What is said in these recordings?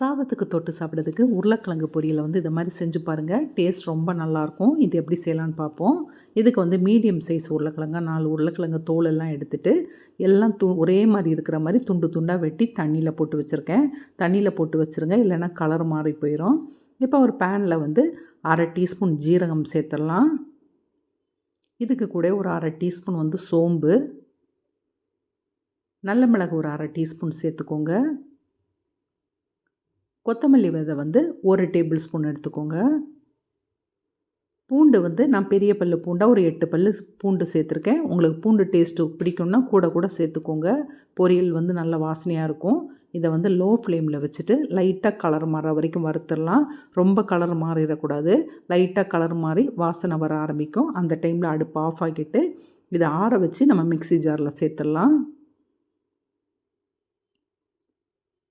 சாதத்துக்கு தொட்டு சாப்பிட்றதுக்கு உருளைக்கிழங்கு பொரியலை வந்து இதை மாதிரி செஞ்சு பாருங்கள் டேஸ்ட் ரொம்ப நல்லாயிருக்கும். இது எப்படி செய்யலான்னு பார்ப்போம். இதுக்கு வந்து மீடியம் சைஸ் உருளைக்கிழங்கா நாலு உருளைக்கிழங்கு தோல் எல்லாம் எடுத்துகிட்டு எல்லாம் து ஒரே மாதிரி இருக்கிற மாதிரி துண்டு துண்டாக வெட்டி தண்ணியில் போட்டு வச்சுருக்கேன். தண்ணியில் போட்டு வச்சுருங்க. இல்லைன்னா கலர் மாறி போயிடும் இப்போ ஒரு பேனில் வந்து அரை டீஸ்பூன் ஜீரகம் சேர்த்துடலாம். இதுக்கு கூட ஒரு அரை டீஸ்பூன் வந்து சோம்பு. நல்ல மிளகு ஒரு அரை டீஸ்பூன் சேர்த்துக்கோங்க. கொத்தமல்லி விதை வந்து ஒரு டேபிள் ஸ்பூன் எடுத்துக்கோங்க. பூண்டு வந்து நான் பெரிய பல்லு பூண்டாக ஒரு எட்டு பல் பூண்டு சேர்த்துருக்கேன். உங்களுக்கு பூண்டு டேஸ்ட்டு பிடிக்கும்னா கூட கூட சேர்த்துக்கோங்க. பொரியல் வந்து நல்ல வாசனையாக இருக்கும். இதை வந்து லோ ஃப்ளேமில் வச்சுட்டு லைட்டாக கலர் மாற வரைக்கும் வறுத்துடலாம். ரொம்ப கலர் மாறிடக்கூடாது. லைட்டாக கலர் மாறி வாசனை வர ஆரம்பிக்கும். அந்த டைமில் அடுப்பு ஆஃப் ஆக்கிட்டு இதை ஆற வச்சு நம்ம மிக்சி ஜாரில் சேர்த்துடலாம்.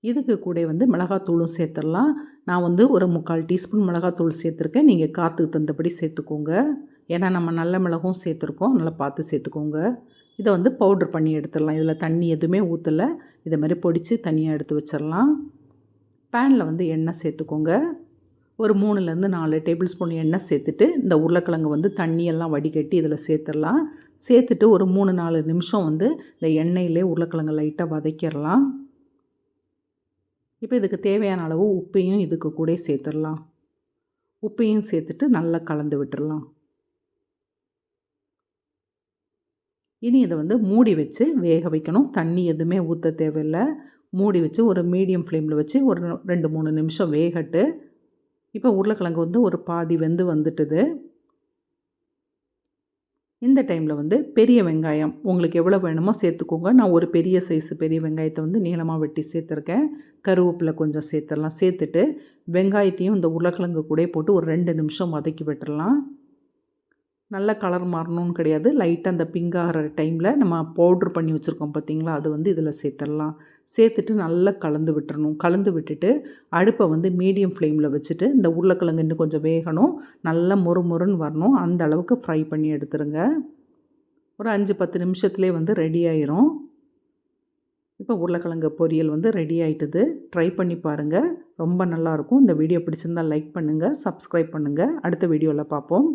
இதுக்கு கூட வந்து மிளகாத்தூளும் சேர்த்துடலாம். நான் வந்து ஒரு முக்கால் டீஸ்பூன் மிளகாத்தூள் சேர்த்துருக்கேன். நீங்கள் காற்றுக்கு தந்தபடி சேர்த்துக்கோங்க. ஏன்னா நம்ம நல்ல மிளகும் சேர்த்துருக்கோம். நல்லா பார்த்து சேர்த்துக்கோங்க. இதை வந்து பவுட்ரு பண்ணி எடுத்துடலாம். இதில் தண்ணி எதுவுமே ஊற்றலை இதை மாதிரி பொடித்து தனியாக எடுத்து வச்சிடலாம். பேனில் வந்து எண்ணெய் சேர்த்துக்கோங்க. ஒரு மூணுலேருந்து நாலு டேபிள் ஸ்பூன் எண்ணெய் சேர்த்துட்டு இந்த உருளைக்கிழங்கு வந்து தண்ணியெல்லாம் வடிகட்டி இதில் சேர்த்துடலாம். சேர்த்துட்டு ஒரு மூணு நாலு நிமிஷம் வந்து இந்த எண்ணெயிலே உருளைக்கிழங்கு லைட்டாக வதக்கிடலாம். இப்போ இதுக்கு தேவையான அளவு உப்பையும் இதுக்கு கூட சேர்த்துடலாம். உப்பையும் சேர்த்துட்டு நல்லா கலந்து விட்டுடலாம். இனி இதை வந்து மூடி வச்சு வேக வைக்கணும். தண்ணி எதுவுமே ஊற்ற தேவையில்லை. மூடி வச்சு ஒரு மீடியம் ஃப்ளேமில் வச்சு ஒரு ரெண்டு மூணு நிமிஷம் வேகட்டு. இப்போ உருளைக்கிழங்கு வந்து ஒரு பாதி வெந்து வந்துட்டுது. இந்த டைமில் வந்து பெரிய வெங்காயம் உங்களுக்கு எவ்வளோ வேணுமோ சேர்த்துக்கோங்க. நான் ஒரு பெரிய சைஸு பெரிய வெங்காயத்தை வந்து நீளமாக வெட்டி சேர்த்துருக்கேன். கருவேப்பிலை கொஞ்சம் சேர்த்துடலாம். சேர்த்துட்டு வெங்காயத்தையும் இந்த உருளைக்கிழங்கு கூட போட்டு ஒரு ரெண்டு நிமிஷம் வதக்கி விட்டுடலாம். நல்ல கலர் மாறணும்னு கிடையாது. லைட்டாக அந்த பிங்காகிற டைமில் நம்ம பவுட்ரு பண்ணி வச்சுருக்கோம் பார்த்திங்களா அது வந்து இதில் சேர்த்துடலாம். சேர்த்துட்டு நல்லா கலந்து விட்டுறணும். கலந்து விட்டுட்டு அடுப்பை வந்து மீடியம் ஃப்ளேமில் வச்சுட்டு இந்த உருளைக்கிழங்கு இன்னும் கொஞ்சம் வேகணும். நல்லா மொறு மொறுன்னு வரணும். அந்த அளவுக்கு ஃப்ரை பண்ணி எடுத்துருங்க. ஒரு அஞ்சு பத்து நிமிஷத்துலேயே வந்து ரெடி ஆயிரும். இப்போ உருளைக்கிழங்கு பொரியல் வந்து ரெடி ஆகிட்டுது ட்ரை பண்ணி பாருங்கள் ரொம்ப நல்லாயிருக்கும் இந்த வீடியோ பிடிச்சிருந்தால் லைக் பண்ணுங்கள் சப்ஸ்கிரைப் பண்ணுங்கள் அடுத்த வீடியோவில் பார்ப்போம்